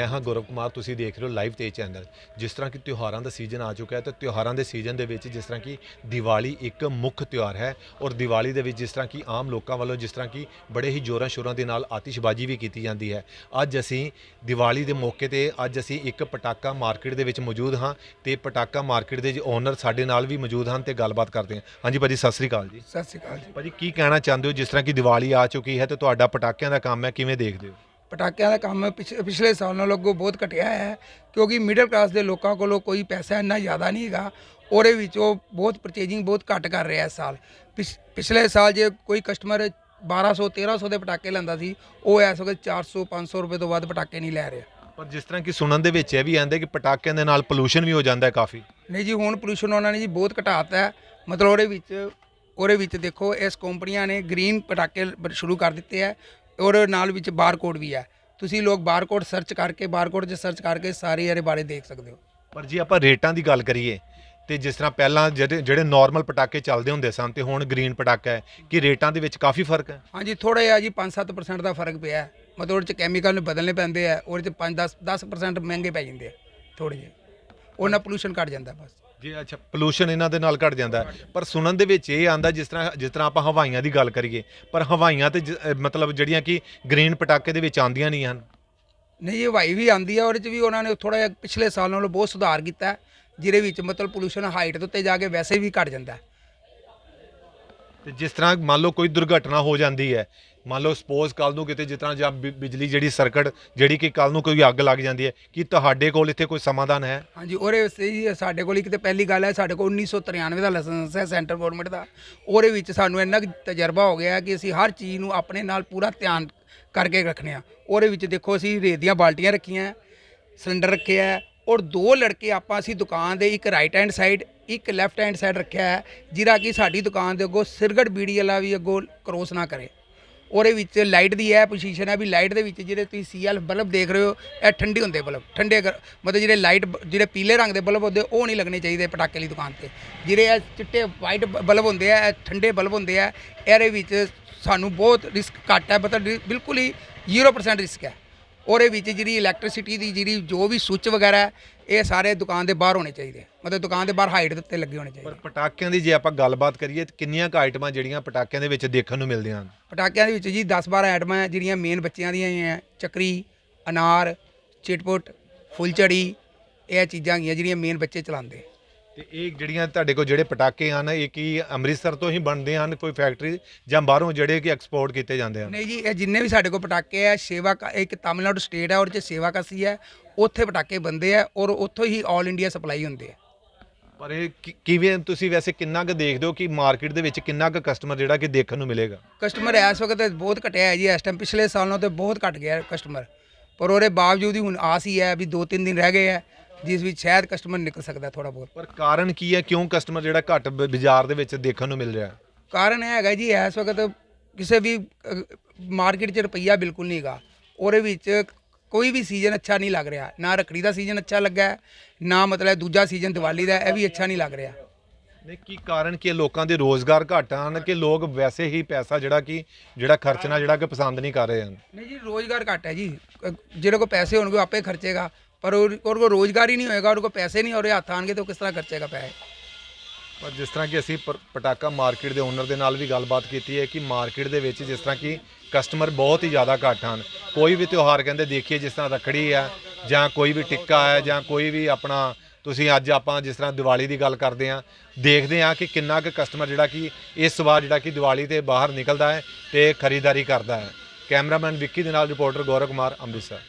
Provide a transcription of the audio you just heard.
ਮੈਂ ਹਾਂ ਗੌਰਵ ਕੁਮਾਰ ਤੁਸੀਂ ਦੇਖ ਰਹੇ ਹੋ ਲਾਈਵ ਤੇ ਚੈਨਲ ਜਿਸ ਤਰ੍ਹਾਂ ਕਿ ਤਿਉਹਾਰਾਂ ਦਾ ਸੀਜ਼ਨ ਆ ਚੁੱਕਾ ਹੈ ਤੇ ਤਿਉਹਾਰਾਂ ਦੇ ਸੀਜ਼ਨ ਦੇ ਵਿੱਚ ਜਿਸ ਤਰ੍ਹਾਂ ਕਿ ਦੀਵਾਲੀ ਇੱਕ ਮੁੱਖ ਤਿਉਹਾਰ ਹੈ ਔਰ ਦੀਵਾਲੀ ਦੇ ਵਿੱਚ ਜਿਸ ਤਰ੍ਹਾਂ ਕਿ ਆਮ ਲੋਕਾਂ ਵੱਲੋਂ ਜਿਸ ਤਰ੍ਹਾਂ ਕਿ ਬੜੇ ਹੀ ਜ਼ੋਰਾਂ ਸ਼ੋਰਾਂ ਦੇ ਨਾਲ ਆਤਿਸ਼ਬਾਜ਼ੀ ਵੀ ਕੀਤੀ ਜਾਂਦੀ ਹੈ। ਅੱਜ ਅਸੀਂ ਦੀਵਾਲੀ ਦੇ ਮੌਕੇ ਤੇ ਅੱਜ ਅਸੀਂ ਇੱਕ ਪਟਾਕਾ ਮਾਰਕੀਟ ਦੇ ਵਿੱਚ ਮੌਜੂਦ ਹਾਂ ਤੇ ਪਟਾਕਾ ਮਾਰਕੀਟ ਦੇ ਓਨਰ ਸਾਡੇ ਨਾਲ ਵੀ ਮੌਜੂਦ ਹਨ ਤੇ ਗੱਲਬਾਤ ਕਰਦੇ ਹਾਂ। ਹਾਂਜੀ ਭਾਜੀ ਸਤਿ ਸ੍ਰੀ ਅਕਾਲ ਜੀ। ਸਤਿ ਸ਼੍ਰੀ ਅਕਾਲ ਜੀ। ਭਾਜੀ ਕੀ ਕਹਿਣਾ ਚਾਹੁੰਦੇ ਹੋ? ਜਿਸ ਤਰ੍ਹਾਂ ਕਿ ਦੀਵਾਲੀ ਆ ਚੁੱਕੀ ਹੈ ਤੇ ਤੁਹਾਡਾ ਪਟਾਕਿਆਂ ਦਾ ਕੰਮ ਹੈ ਕਿਵੇਂ ਦੇਖਦੇ ਹੋ? ਪਟਾਕਿਆਂ ਦਾ ਕੰਮ ਪਿਛ- ਪਿਛਲੇ ਸਾਲ ਨਾਲੋਂ ਅੱਗੋਂ ਬਹੁਤ ਘਟਿਆ ਹੈ ਕਿਉਂਕਿ ਮਿਡਲ ਕਲਾਸ ਦੇ ਲੋਕਾਂ ਕੋਲੋਂ ਕੋਈ ਪੈਸਾ ਇੰਨਾ ਜ਼ਿਆਦਾ ਨਹੀਂ ਹੈਗਾ ਉਹਦੇ ਵਿੱਚ ਉਹ ਬਹੁਤ ਪਰਚੇਜਿੰਗ ਬਹੁਤ ਘੱਟ ਕਰ ਰਿਹਾ ਇਸ ਸਾਲ। ਪਿਛ- ਪਿਛਲੇ ਸਾਲ ਜੇ ਕੋਈ ਕਸਟਮਰ 1200 1300 ਦੇ ਪਟਾਕੇ ਲੈਂਦਾ ਸੀ ਉਹ ਇਸ ਵਕਤ 400 500 ਰੁਪਏ ਤੋਂ ਵੱਧ ਪਟਾਕੇ ਨਹੀਂ ਲੈ ਰਿਹਾ। ਪਰ ਜਿਸ ਤਰ੍ਹਾਂ ਕਿ ਸੁਣਨ ਦੇ ਵਿੱਚ ਇਹ ਵੀ ਆਂਦੇ ਕਿ ਪਟਾਕਿਆਂ ਦੇ ਨਾਲ ਪੋਲੂਸ਼ਨ ਵੀ ਹੋ ਜਾਂਦਾ ਹੈ ਕਾਫੀ। ਨਹੀਂ ਜੀ ਹੁਣ ਪੋਲੂਸ਼ਨ ਉਹਨਾਂ ਨੇ ਜੀ ਬਹੁਤ ਘਟਾਤਾ ਹੈ। ਮਤਲਬ ਉਹਦੇ ਵਿੱਚ ਉਹਦੇ ਵਿੱਚ ਦੇਖੋ ਇਸ ਕੰਪਨੀਆਂ ਨੇ ਗ੍ਰੀਨ ਪਟਾਕੇ ਬ- ਸ਼ੁਰੂ ਕਰ ਦਿੱਤੇ ਹੈ। ਔਰ ਨਾਲ ਵਿੱਚ ਬਾਰਕੋਡ ਵੀ ਹੈ। ਤੁਸੀਂ ਲੋਕ ਬਾਰਕੋਡ ਸਰਚ ਕਰਕੇ ਬਾਰਕੋਡ 'ਚ ਸਰਚ ਕਰਕੇ ਸਾਰੇ ਇਹਦੇ ਬਾਰੇ ਦੇਖ ਸਕਦੇ ਹੋ। ਪਰ ਜੇ ਆਪਾਂ ਰੇਟਾਂ ਦੀ ਗੱਲ ਕਰੀਏ ਤੇ ਜਿਸ ਤਰ੍ਹਾਂ ਪਹਿਲਾਂ ਜਿਹੜੇ ਜਿਹੜੇ ਨਾਰਮਲ ਪਟਾਕੇ ਚੱਲਦੇ ਹੁੰਦੇ ਸਨ ਤੇ ਹੁਣ ਗ੍ਰੀਨ ਪਟਾਕਾ ਹੈ ਕਿ ਰੇਟਾਂ ਦੇ ਵਿੱਚ ਕਾਫੀ ਫ਼ਰਕ ਹੈ? ਹਾਂਜੀ ਥੋੜਾ ਜਿਹਾ ਜੀ 5-7% ਦਾ ਫ਼ਰਕ ਪਿਆ ਹੈ। ਮਤਲਬ ਉਹਦੇ 'ਚ ਕੈਮੀਕਲ ਬਦਲਨੇ ਪੈਂਦੇ ਆ ਉਹਦੇ 'ਚ 5-10 10% ਮਹਿੰਗੇ ਪੈ ਜਾਂਦੇ ਆ ਥੋੜੇ ਜਿਹੇ। ਉਹਨਾਂ ਪੋਲੂਸ਼ਨ ਘਟ ਜਾਂਦਾ ਬਸ। ਜੀ ਅੱਛਾ ਪੋਲੂਸ਼ਨ ਇਹਨਾਂ ਦੇ ਨਾਲ ਘਟ ਜਾਂਦਾ ਹੈ। ਪਰ ਸੁਣਨ ਦੇ ਵਿੱਚ ਇਹ ਆਂਦਾ ਜਿਸ ਤਰ੍ਹਾਂ ਜਿਸ ਤਰ੍ਹਾਂ ਆਪਾਂ ਹਵਾਈਆਂ ਦੀ ਗੱਲ ਕਰੀਏ ਪਰ ਹਵਾਈਆਂ ਤੇ ਜ- ਮਤਲਬ ਜਿਹੜੀਆਂ ਕਿ ਗ੍ਰੀਨ ਪਟਾਕੇ ਦੇ ਵਿੱਚ ਆਂਦੀਆਂ ਨਹੀਂ ਹਨ ਨਹੀਂ ਇਹ ਹਵਾਈ ਵੀ ਆਂਦੀ ਆ ਉਹਦੇ 'ਚ ਵੀ ਉਹਨਾਂ ਨੇ ਥੋੜਾ ਜਿਹਾ ਪਿਛਲੇ ਸਾਲ ਨਾਲੋਂ ਬਹੁਤ ਸੁਧਾਰ ਕੀਤਾ ਹੈ, ਜਿਹਦੇ ਵਿੱਚ ਮਤਲਬ ਪੋਲੂਸ਼ਨ ਹਾਈਟ ਦੇ ਉੱਤੇ ਜਾ ਕੇ ਵੈਸੇ ਵੀ ਘਟ ਜਾਂਦਾ ਹੈ। ਤੇ ਜਿਸ ਤਰ੍ਹਾਂ ਮੰਨ ਲਓ ਕੋਈ ਦੁਰਘਟਨਾ ਹੋ ਜਾਂਦੀ ਹੈ ਮੰਨ ਲਓ ਸਪੋਜ਼ ਕੱਲ ਨੂੰ ਕਿਤੇ ਜਿਸ ਤਰ੍ਹਾਂ ਜਾਂ ਬਿ- ਬਿਜਲੀ ਜਿਹੜੀ ਸਰਕਟ ਜਿਹੜੀ ਕਿ ਕੱਲ ਨੂੰ ਕੋਈ ਅੱਗ ਲੱਗ ਜਾਂਦੀ ਹੈ ਕੀ ਤੁਹਾਡੇ ਕੋਲ ਇੱਥੇ ਕੋਈ ਸਮਾਧਾਨ ਹੈ? ਹਾਂਜੀ ਉਹਦੇ ਵਾਸਤੇ ਜੀ ਸਾਡੇ ਕੋਲ ਇੱਕ ਤੇ ਪਹਿਲੀ ਗੱਲ ਹੈ ਸਾਡੇ ਕੋਲ 1993 ਦਾ ਲਾਇਸੈਂਸ ਹੈ ਸੈਂਟਰ ਗਵਰਨਮੈਂਟ ਦਾ। ਉਹਦੇ ਵਿੱਚ ਸਾਨੂੰ ਇੰਨਾ ਕੁ ਤਜਰਬਾ ਹੋ ਗਿਆ ਹੈ ਕਿ ਅਸੀਂ ਹਰ ਚੀਜ਼ ਨੂੰ ਆਪਣੇ ਨਾਲ ਪੂਰਾ ਧਿਆਨ ਕਰਕੇ ਰੱਖਣੇ ਆ। ਉਹਦੇ ਵਿੱਚ ਦੇਖੋ ਅਸੀਂ ਰੇਤ ਦੀਆਂ ਬਾਲਟੀਆਂ ਰੱਖੀਆਂ ਹੈ, ਸਿਲੰਡਰ ਰੱਖਿਆ ਹੈ ਔਰ ਦੋ ਲੜਕੇ ਆਪਾਂ ਅਸੀਂ ਦੁਕਾਨ ਦੇ ਇੱਕ ਰਾਈਟ ਹੈਂਡ ਸਾਈਡ ਇੱਕ ਲੈਫਟ ਹੈਂਡ ਸਾਈਡ ਰੱਖਿਆ ਹੈ ਜਿਹੜਾ ਕਿ ਸਾਡੀ ਦੁਕਾਨ ਦੇ ਅੱਗੋਂ ਸਿਰਗੜ ਬੀੜੀ ਵਾਲਾ ਵੀ ਅੱਗੋਂ ਕਰੋਸ ਨਾ ਕਰੇ। ਉਹਦੇ ਵਿੱਚ ਲਾਈਟ ਦੀ ਇਹ ਪੋਜੀਸ਼ਨ ਹੈ ਵੀ ਲਾਈਟ ਦੇ ਵਿੱਚ ਜਿਹੜੇ ਤੁਸੀਂ ਸੀਐਲ ਬਲਬ ਦੇਖ ਰਹੇ ਹੋ, ਇਹ ਠੰਡੇ ਹੁੰਦੇ ਬਲਬ, ਠੰਡੇ ਮਤਲਬ ਜਿਹੜੇ ਲਾਈਟ ਜਿਹੜੇ ਪੀਲੇ ਰੰਗ ਦੇ ਬਲਬ ਹੁੰਦੇ, ਉਹ ਨਹੀਂ ਲੱਗਣੇ ਚਾਹੀਦੇ ਪਟਾਕੇ ਵਾਲੀ ਦੁਕਾਨ ਤੇ। ਜਿਹੜੇ ਇਹ ਚਿੱਟੇ ਵਾਈਟ ਬਲਬ ਹੁੰਦੇ ਆ, ਇਹ ਠੰਡੇ ਬਲਬ ਹੁੰਦੇ ਆ, ਇਹਦੇ ਵਿੱਚ ਸਾਨੂੰ ਬਹੁਤ ਰਿਸਕ ਘੱਟ ਹੈ, ਮਤਲਬ ਬਿਲਕੁਲ ਹੀ 0% ਰਿਸਕ ਹੈ। ਉਹਦੇ ਵਿੱਚ ਜਿਹੜੀ ਇਲੈਕਟ੍ਰਿਸਿਟੀ ਦੀ ਜਿਹੜੀ ਜੋ ਵੀ ਸੁੱਚ ਵਗੈਰਾ ਇਹ ਸਾਰੇ ਦੁਕਾਨ ਦੇ ਬਾਹਰ ਹੋਣੇ ਚਾਹੀਦੇ ਮਤਲਬ ਦੁਕਾਨ ਦੇ ਬਾਹਰ ਹਾਈਟ ਦੇ ਉੱਤੇ ਲੱਗੇ ਹੋਣੇ ਚਾਹੀਦੇ ਪਰ ਪਟਾਕਿਆਂ ਦੀ ਜੇ ਆਪਾਂ ਗੱਲਬਾਤ ਕਰੀਏ ਤੇ ਕਿੰਨੀਆਂ ਕੁ ਆਈਟਮਾਂ ਜਿਹੜੀਆਂ ਪਟਾਕਿਆਂ ਦੇ ਵਿੱਚ ਦੇਖਣ ਨੂੰ ਮਿਲਦੀਆਂ ਹਨ? ਪਟਾਕਿਆਂ ਦੇ ਵਿੱਚ ਜੀ 10-12 ਆਈਟਮਾਂ ਜਿਹੜੀਆਂ ਮੇਨ ਬੱਚਿਆਂ ਦੀਆਂ ਹੀ ਹੈ। ਚੱਕਰੀ ਅਨਾਰ ਚਿਟਪੁਟ ਫੁੱਲਝੜੀ ਇਹ ਚੀਜ਼ਾਂ ਹੈਗੀਆਂ ਜਿਹੜੀਆਂ ਮੇਨ ਬੱਚੇ ਚਲਾਉਂਦੇ ਤੇ ਇਹ ਜਿਹੜੀਆਂ ਤੁਹਾਡੇ ਕੋਲ ਜਿਹੜੇ ਪਟਾਕੇ ਹਨ ਇਹ ਕੀ ਅੰਮ੍ਰਿਤਸਰ ਤੋਂ ਹੀ ਬਣਦੇ ਹਨ ਕੋਈ ਫੈਕਟਰੀ ਜਾਂ ਬਾਹਰੋਂ ਜਿਹੜੇ ਕਿ ਐਕਸਪੋਰਟ ਕੀਤੇ ਜਾਂਦੇ ਹਨ? ਨਹੀਂ ਜੀ ਇਹ ਜਿੰਨੇ ਵੀ ਸਾਡੇ ਕੋਲ ਪਟਾਕੇ ਆ ਸੇਵਾ ਇੱਕ ਤਾਮਿਲਨਾਡੂ ਸਟੇਟ ਹੈ ਉਹਦੇ ਚ ਸੇਵਾ ਕਸੀ ਹੈ ਉੱਥੇ ਪਟਾਕੇ ਬੰਦੇ ਆ ਔਰ ਉੱਥੋਂ ਹੀ 올 ਇੰਡੀਆ ਸਪਲਾਈ ਹੁੰਦੇ ਆ। ਪਰ ਇਹ ਕਿ- ਕਿਵੇਂ ਤੁਸੀਂ ਵੈਸੇ ਕਿੰਨਾ ਕੁ ਦੇਖਦੇ ਹੋ ਕਿ ਮਾਰਕੀਟ ਦੇ ਵਿੱਚ ਕਿੰਨਾ ਕੁ ਕਸਟਮਰ ਜਿਹੜਾ ਕਿ ਦੇਖਣ ਨੂੰ ਮਿਲੇਗਾ? ਕਸਟਮਰ ਇਸ ਵਕਤ ਬਹੁਤ ਘਟਿਆ ਹੈ ਜੀ ਇਸ ਟਾਈਮ ਪਿਛਲੇ ਸਾਲ ਨਾਲੋਂ ਤੇ ਬਹੁਤ ਘਟ ਗਿਆ ਕਸਟਮਰ ਪਰ ਉਹਦੇ ਬਾਵਜੂਦ ਹੀ ਹੁਣ ਆਸ ਹੀ ਹੈ ਵੀ 2-3 ਦਿਨ ਰਹਿ ਗਏ ਹੈ ਜਿਸ ਵਿੱਚ ਸ਼ਾਇਦ ਕਸਟਮਰ ਨਿਕਲ ਸਕਦਾ ਥੋੜਾ ਬਹੁਤ। ਪਰ ਕਾਰਨ ਕੀ ਹੈ? ਕਿਉਂ ਕਸਟਮਰ ਜਿਹੜਾ ਘੱਟ ਬ- ਬਾਜ਼ਾਰ ਦੇ ਵਿੱਚ ਦੇਖਣ ਨੂੰ ਮਿਲ ਰਿਹਾ ਹੈ? ਕਾਰਨ ਇਹ ਹੈਗਾ ਜੀ ਇਸ ਵਕਤ ਕਿਸੇ ਵੀ ਮਾਰਕੀਟ 'ਚ ਰੁਪਈਆ ਬਿਲਕੁਲ ਨਹੀਂ ਹੈਗਾ। ਉਹਦੇ ਵਿੱਚ ਕੋਈ ਵੀ ਸੀਜ਼ਨ ਅੱਛਾ ਨਹੀਂ ਲੱਗ ਰਿਹਾ। ਨਾ ਰੱਖੜੀ ਦਾ ਸੀਜ਼ਨ ਅੱਛਾ ਲੱਗਾ ਹੈ, ਨਾ ਮਤਲਬ ਦੂਜਾ ਸੀਜ਼ਨ ਦੀਵਾਲੀ ਦਾ ਇਹ ਵੀ ਅੱਛਾ ਨਹੀਂ ਲੱਗ ਰਿਹਾ। ਨਹੀਂ ਕੀ ਕਾਰਨ ਕੀ ਹੈ? ਲੋਕਾਂ ਦੇ ਰੋਜ਼ਗਾਰ ਘੱਟ ਹਨ ਕਿ ਲੋਕ ਵੈਸੇ ਹੀ ਪੈਸਾ ਜਿਹੜਾ ਕਿ ਜਿਹੜਾ ਖਰਚਣਾ ਜਿਹੜਾ ਕਿ ਪਸੰਦ ਨਹੀਂ ਕਰ ਰਹੇ ਹਨ? ਨਹੀਂ ਜੀ ਰੋਜ਼ਗਾਰ ਘੱਟ ਹੈ ਜੀ। ਅ, ਜਿਹਦੇ ਕੋਲ ਪੈਸੇ ਹੋਣਗੇ ਉਹ ਆਪੇ ਖਰਚੇਗਾ। ਪਰ ਉਹ- ਉਹਦੇ ਕੋਲ ਰੋਜ਼ਗਾਰ ਹੀ ਨਹੀਂ ਹੋਏਗਾ ਉਹਦੇ ਕੋਲ ਪੈਸੇ ਨਹੀਂ ਹੋ ਹੱਥ ਆਣਗੇ ਤਾਂ ਉਹ ਕਿਸ ਤਰ੍ਹਾਂ ਖਰਚੇਗਾ ਪੈਸੇ? ਪਰ ਜਿਸ ਤਰ੍ਹਾਂ ਕਿ ਅਸੀਂ ਪ- ਪਟਾਕਾ ਮਾਰਕੀਟ ਦੇ ਓਨਰ ਦੇ ਨਾਲ ਵੀ ਗੱਲਬਾਤ ਕੀਤੀ ਹੈ ਕਿ ਮਾਰਕੀਟ ਦੇ ਵਿੱਚ ਜਿਸ ਤਰ੍ਹਾਂ ਕਿ ਕਸਟਮਰ ਬਹੁਤ ਹੀ ਜ਼ਿਆਦਾ ਘੱਟ ਹਨ। ਕੋਈ ਵੀ ਤਿਉਹਾਰ ਕਹਿੰਦੇ ਦੇਖੀਏ ਜਿਸ ਤਰ੍ਹਾਂ ਰੱਖੜੀ ਹੈ, ਜਾਂ ਕੋਈ ਵੀ ਟਿੱਕਾ ਹੈ, ਜਾਂ ਕੋਈ ਵੀ ਆਪਣਾ ਤੁਸੀਂ ਅੱਜ ਆਪਾਂ ਜਿਸ ਤਰ੍ਹਾਂ ਦੀਵਾਲੀ ਦੀ ਗੱਲ ਕਰਦੇ ਹਾਂ, ਦੇਖਦੇ ਹਾਂ ਕਿ ਕਿੰਨਾ ਕੁ ਕਸਟਮਰ ਜਿਹੜਾ ਕਿ ਇਸ ਵਾਰ ਜਿਹੜਾ ਕਿ ਦੀਵਾਲੀ ਤੇ ਬਾਹਰ ਨਿਕਲਦਾ ਹੈ ਤੇ ਖਰੀਦਦਾਰੀ ਕਰਦਾ ਹੈ। ਕੈਮਰਾਮੈਨ ਵਿੱਕੀ ਦੇ ਨਾਲ ਰਿਪੋਰਟਰ ਗੌਰਵ ਕੁਮਾਰ, ਅੰਮ੍ਰਿਤਸਰ।